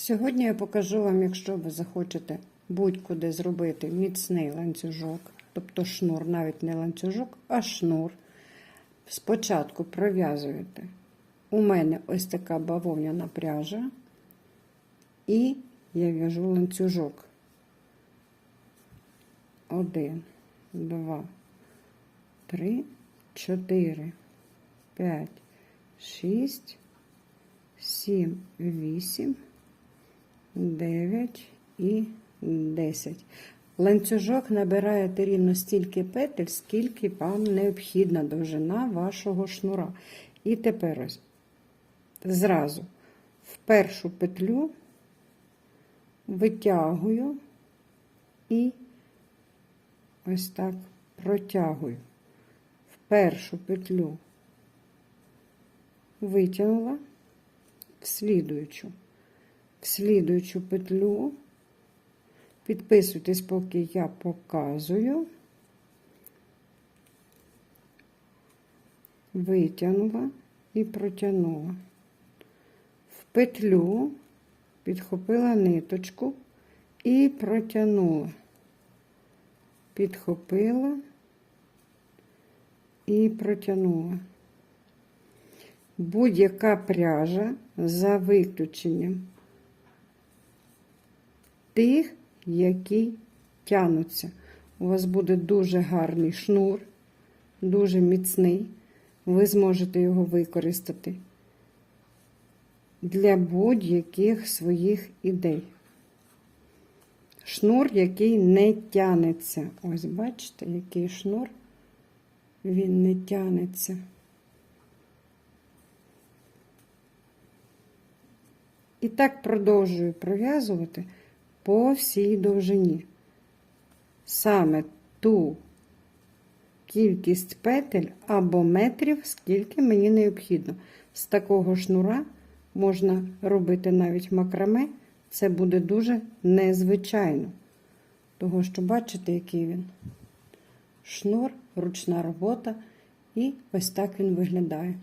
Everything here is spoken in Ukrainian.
Сьогодні я покажу вам, якщо ви захочете будь-куди зробити міцний ланцюжок, тобто шнур, навіть не ланцюжок, а шнур. Спочатку пров'язуєте. У мене ось така бавовняна пряжа, і я в'яжу ланцюжок. Один, два, три, чотири, п'ять, шість, сім, вісім. 9 і 10. Ланцюжок набираєте рівно стільки петель, скільки вам необхідна довжина вашого шнура. І тепер ось зразу в першу петлю витягую і ось так протягую. В першу петлю витягнула, в слідуючу в слідуючу петлю. Підписуйтесь, поки я показую. Витягнула і протягнула. В петлю підхопила ниточку і протягнула. Підхопила і протягнула. Будь-яка пряжа за виключенням тих, які тянуться. У вас буде дуже гарний шнур, дуже міцний. Ви зможете його використати для будь-яких своїх ідей. Шнур, який не тянеться. Ось, бачите, який шнур, він не тянеться. І так продовжую пров'язувати по всій довжині. Саме ту кількість петель або метрів, скільки мені необхідно. З такого шнура можна робити навіть макраме, це буде дуже незвичайно. Того, що бачите, який він. Шнур, ручна робота, і ось так він виглядає.